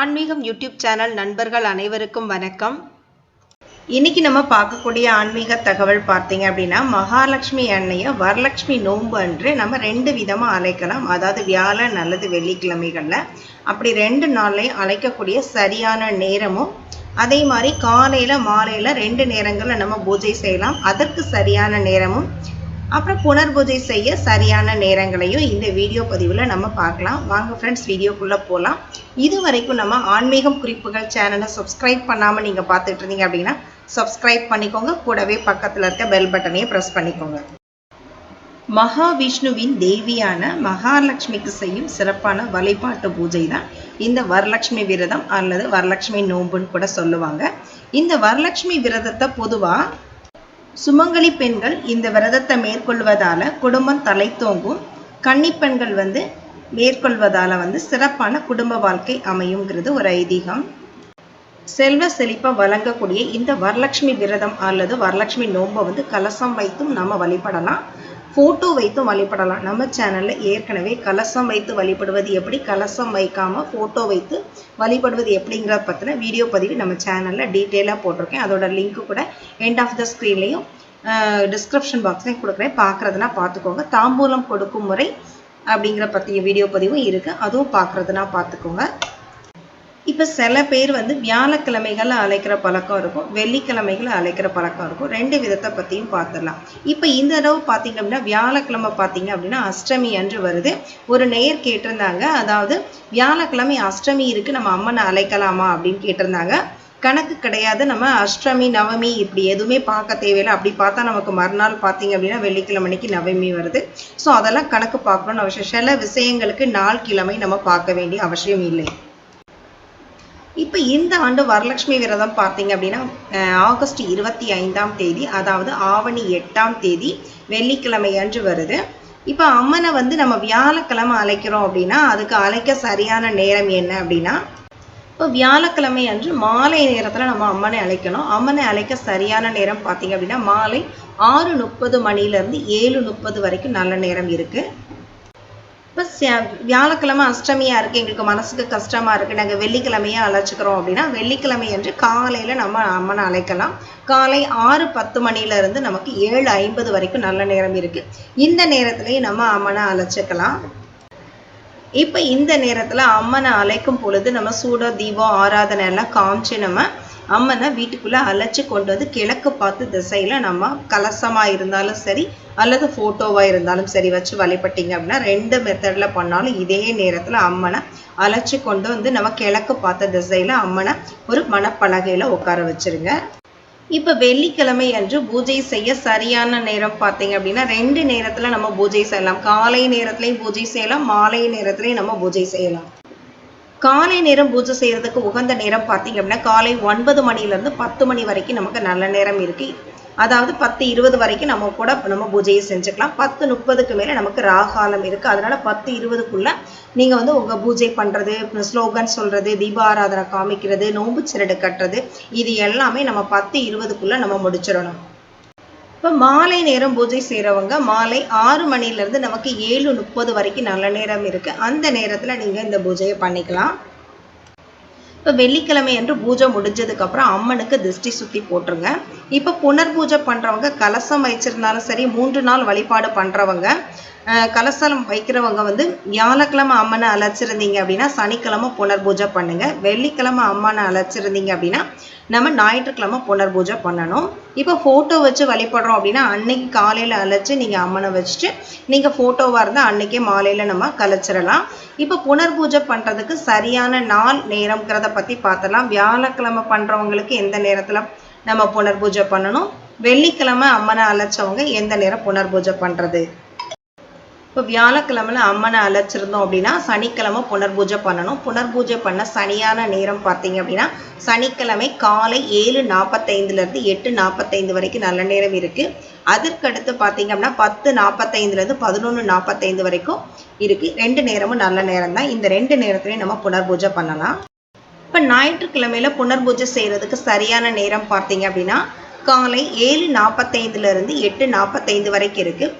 ஆன்மீகம் YouTube channel நண்பர்கள் அனைவருக்கும் வணக்கம். இன்னைக்கு நம்ம பார்க்கக்கூடிய ஆன்மீக தகவல் பார்த்தீங்க அப்படின்னா மகாலட்சுமி அன்னையை வரலட்சுமி நோன்பு அன்று நம்ம ரெண்டு விதமாக அழைக்கலாம். அதாவது வியாழன் அல்லது வெள்ளிக்கிழமைகளில். அப்படி ரெண்டு நாள்லையும் அழைக்கக்கூடிய சரியான நேரமும் அதே மாதிரி காலையில் மாலையில் ரெண்டு நேரங்களில் நம்ம பூஜை செய்யலாம். அதற்கு சரியான நேரமும் அப்புறம் புனர்பூஜை செய்ய சரியான நேரங்களையும் இந்த வீடியோ பதிவில் நம்ம பார்க்கலாம். வாங்க ஃப்ரெண்ட்ஸ் வீடியோக்குள்ளே போகலாம் இது வரைக்கும் நம்ம ஆன்மீகம் குறிப்புகள் சேனலை சப்ஸ்கிரைப் பண்ணாமல் நீங்கள் பார்த்துட்டு இருந்தீங்க அப்படின்னா சப்ஸ்கிரைப் பண்ணிக்கோங்க. கூடவே பக்கத்தில் இருக்க பெல் பட்டனையும் ப்ரெஸ் பண்ணிக்கோங்க. மகாவிஷ்ணுவின் தேவியான மகாலட்சுமிக்கு செய்யும் சிறப்பான வழிபாட்டு பூஜை தான் இந்த வரலட்சுமி விரதம் அல்லது வரலட்சுமி நோம்புன்னு கூட சொல்லுவாங்க. இந்த வரலட்சுமி விரதத்தை பொதுவாக சுமங்கலி பெண்கள் இந்த விரதத்தை மேற்கொள்வதால் குடும்பம் தலை தோங்கும் கன்னிப்பெண்கள் வந்து மேற்கொள்வதால வந்து சிறப்பான குடும்ப வாழ்க்கை அமையுங்கிறது ஒரு ஐதீகம். செல்வ செழிப்பை வழங்கக்கூடிய இந்த வரலட்சுமி விரதம் அல்லது வரலட்சுமி நோன்பை வந்து கலசம் வைத்தும் நம்ம வழிபடலாம். ஃபோட்டோ வைத்தும் வழிபடலாம். நம்ம சேனலில் ஏற்கனவே கலசம் வைத்து வழிபடுவது எப்படி? கலசம் வைக்காமல் ஃபோட்டோ வைத்து வழிபடுவது எப்படிங்கிறத பற்றின வீடியோ பதிவு நம்ம சேனலில் டீட்டெயிலாக போட்டிருக்கேன். அதோட லிங்க்கு கூட எண்ட் ஆஃப் த ஸ்க்ரீன்லேயும் டிஸ்கிரிப்ஷன் பாக்ஸ்லையும் கொடுக்குறேன். பார்க்குறதுனா பார்த்துக்கோங்க. தாம்பூலம் கொடுக்கும் முறை அப்படிங்கிற பற்றிய வீடியோ பதிவும் இருக்குது அதுவும் பார்க்குறதுனா பார்த்துக்கோங்க. இப்போ சில பேர் வந்து வியாழக்கிழமைகளில் அழைக்கிற பழக்கம் இருக்கும். வெள்ளிக்கிழமைகளில் அழைக்கிற பழக்கம் இருக்கும். ரெண்டு விதத்தை பற்றியும் பார்த்துடலாம் இப்போ இந்த தடவை பார்த்தீங்க அப்படின்னா வியாழக்கிழமை பார்த்தீங்க அப்படின்னா அஷ்டமி அன்று வருது. ஒரு நேர் கேட்டிருந்தாங்க. அதாவது வியாழக்கிழமை அஷ்டமி இருக்குது நம்ம அம்மனை அழைக்கலாமா அப்படின்னு கேட்டிருந்தாங்க. கணக்கு கிடையாது. நம்ம அஷ்டமி நவமி இப்படி எதுவுமே பார்க்க தேவையில்லை. அப்படி பார்த்தா நமக்கு மறுநாள் பார்த்தீங்க அப்படின்னா வெள்ளிக்கிழமைக்கு நவமி வருது. ஸோ அதெல்லாம் கணக்கு பார்க்கணும்னு அவசியம். சில விஷயங்களுக்கு நாள் கிழமை நம்ம பார்க்க வேண்டிய அவசியம் இல்லை. இப்போ இந்த ஆண்டு வரலட்சுமி விரதம் பார்த்தீங்க அப்படின்னா ஆகஸ்ட் இருபத்தி ஐந்தாம் தேதி அதாவது ஆவணி எட்டாம் தேதி வெள்ளிக்கிழமை அன்று வருது. இப்போ அம்மனை வந்து நம்ம வியாழக்கிழமை அழைக்கிறோம் அப்படின்னா அதுக்கு அழைக்க சரியான நேரம் என்ன அப்படின்னா இப்போ வியாழக்கிழமை அன்று மாலை நேரத்தில் நம்ம அம்மனை அழைக்கணும். அம்மனை அழைக்க சரியான நேரம் பார்த்தீங்க அப்படின்னா மாலை ஆறு முப்பது மணிலேருந்து ஏழு முப்பது வரைக்கும் நல்ல நேரம் இருக்குது இப்போ வியாழக்கிழமை அஷ்டமியாக இருக்குது எங்களுக்கு மனசுக்கு கஷ்டமாக இருக்குது நாங்கள் வெள்ளிக்கிழமையாக அழைச்சிக்கிறோம் அப்படின்னா வெள்ளிக்கிழமை என்று காலையில் நம்ம அம்மனை அழைக்கலாம். காலை ஆறு பத்து மணிலேருந்து நமக்கு ஏழு ஐம்பது வரைக்கும் நல்ல நேரம் இருக்குது இந்த நேரத்துலேயே நம்ம அம்மனை அழைச்சிக்கலாம். இப்போ இந்த நேரத்தில் அம்மனை அழைக்கும் பொழுது நம்ம சூட தீபம் ஆராதனை எல்லாம் காமிச்சு நம்ம அம்மனை வீட்டுக்குள்ளே அழைச்சி கொண்டு வந்து கிழக்கு பார்த்து திசையில் நம்ம கலசமாக இருந்தாலும் சரி அல்லது ஃபோட்டோவாக இருந்தாலும் சரி வச்சு வழிபட்டீங்க அப்படின்னா ரெண்டு மெத்தடில் பண்ணாலும் இதே நேரத்தில் அம்மனை அழைச்சி கொண்டு வந்து நம்ம கிழக்கு பார்த்த திசையில் அம்மனை ஒரு மணப்பலகையில் உட்கார வச்சுருங்க. இப்போ வெள்ளிக்கிழமை அன்று பூஜை செய்ய சரியான நேரம் பார்த்தீங்க அப்படின்னா ரெண்டு நேரத்தில் நம்ம பூஜை செய்யலாம். காலை நேரத்துலையும் பூஜை செய்யலாம் மாலை நேரத்துலையும் நம்ம பூஜை செய்யலாம். காலை நேரம் பூஜை செய்யறதுக்கு உகந்த நேரம் பார்த்தீங்க அப்படின்னா காலை ஒன்பது மணிலேருந்து பத்து மணி வரைக்கும் நமக்கு நல்ல நேரம் இருக்கு. அதாவது பத்து இருபது வரைக்கும் நம்ம கூட நம்ம பூஜையை செஞ்சுக்கலாம். பத்து முப்பதுக்கு மேலே நமக்கு ராகாலம் இருக்குது அதனால் பத்து இருபதுக்குள்ள நீங்கள் வந்து உங்கள் பூஜை பண்ணுறது ஸ்லோகன் சொல்கிறது தீபாராதனை காமிக்கிறது நோம்பு சிரடு கட்டுறது இது எல்லாமே நம்ம பத்து இருபதுக்குள்ளே நம்ம முடிச்சிடணும். இப்போ மாலை நேரம் பூஜை செய்கிறவங்க மாலை ஆறு மணிலேருந்து நமக்கு ஏழு முப்பது வரைக்கும் நல்ல நேரம் இருக்குது அந்த நேரத்தில் நீங்கள் இந்த பூஜையை பண்ணிக்கலாம். இப்போ வெள்ளிக்கிழமை அன்று பூஜை முடிஞ்சதுக்கப்புறம் அம்மனுக்கு திருஷ்டி சுற்றி போட்டுருங்க. இப்போ புனர் பூஜை பண்ணுறவங்க கலசம் வைச்சிருந்தாலும் சரி மூன்று நாள் வழிபாடு பண்ணுறவங்க கலசலம் வைக்கிறவங்க வந்து வியாழக்கிழமை அம்மனை அழைச்சிருந்தீங்க அப்படின்னா சனிக்கிழமை புனர் பூஜை பண்ணுங்க. வெள்ளிக்கிழமை அம்மனை அழைச்சிருந்தீங்க அப்படின்னா நம்ம ஞாயிற்றுக்கிழமை புனர் பூஜை பண்ணணும். இப்போ ஃபோட்டோ வச்சு வழிபடுறோம் அப்படின்னா அன்னைக்கு காலையில் அழைச்சி நீங்கள் அம்மனை வச்சுட்டு நீங்கள் ஃபோட்டோவாக இருந்தால் அன்னைக்கே மாலையில் நம்ம கலைச்சிடலாம். இப்போ புனர் பூஜை பண்ணுறதுக்கு சரியான நாள் நேரம்ங்கிறத பற்றி பார்த்தலாம் வியாழக்கிழமை பண்ணுறவங்களுக்கு எந்த நேரத்தில் நம்ம புனர் பூஜை பண்ணணும்? வெள்ளிக்கிழமை அம்மனை அழைச்சவங்க எந்த நேரம் புனர் பூஜை பண்ணுறது இப்போ வியாழக்கிழமையில் அம்மனை அழைச்சிருந்தோம் அப்படின்னா சனிக்கிழமை புனர்பூஜை பண்ணணும். புனர்பூஜை பண்ண சனியான நேரம் பார்த்தீங்க அப்படின்னா சனிக்கிழமை காலை ஏழு நாற்பத்தைந்துலேருந்து எட்டு நாற்பத்தைந்து வரைக்கும் நல்ல நேரம் இருக்குது அதற்கடுத்து பார்த்தீங்க அப்படின்னா பத்து நாற்பத்தைந்துலேருந்து பதினொன்று நாற்பத்தைந்து வரைக்கும் இருக்குது ரெண்டு நேரமும் நல்ல நேரம் தான். இந்த ரெண்டு நேரத்துலையும் நம்ம புனர்பூஜை பண்ணலாம். இப்போ ஞாயிற்றுக்கிழமையில் புனர்பூஜை செய்கிறதுக்கு சரியான நேரம் பார்த்தீங்க அப்படின்னா காலை ஏழு நாற்பத்தைந்துலேருந்து எட்டு நாற்பத்தைந்து வரைக்கும் இருக்குது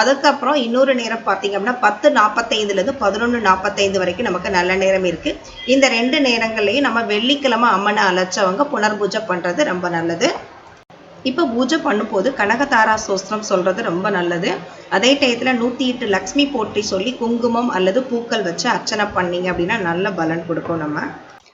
அதுக்கப்புறம் இன்னொரு நேரம் பார்த்தீங்க அப்படின்னா பத்து நாற்பத்தைந்துலேருந்து பதினொன்று நாற்பத்தைந்து வரைக்கும் நமக்கு நல்ல நேரம் இருக்குது இந்த ரெண்டு நேரங்கள்லையும் நம்ம வெள்ளிக்கிழமை அம்மனை அழைச்சவங்க புனர்பூஜை பண்ணுறது ரொம்ப நல்லது. இப்போ பூஜை பண்ணும்போது கனகதாரா சோஸ்திரம் சொல்கிறது ரொம்ப நல்லது. அதே டயத்தில் நூற்றி எட்டு லக்ஷ்மி போற்றி சொல்லி குங்குமம் அல்லது பூக்கள் வச்சு அர்ச்சனை பண்ணீங்க அப்படின்னா நல்ல பலன் கொடுக்கும் நம்ம.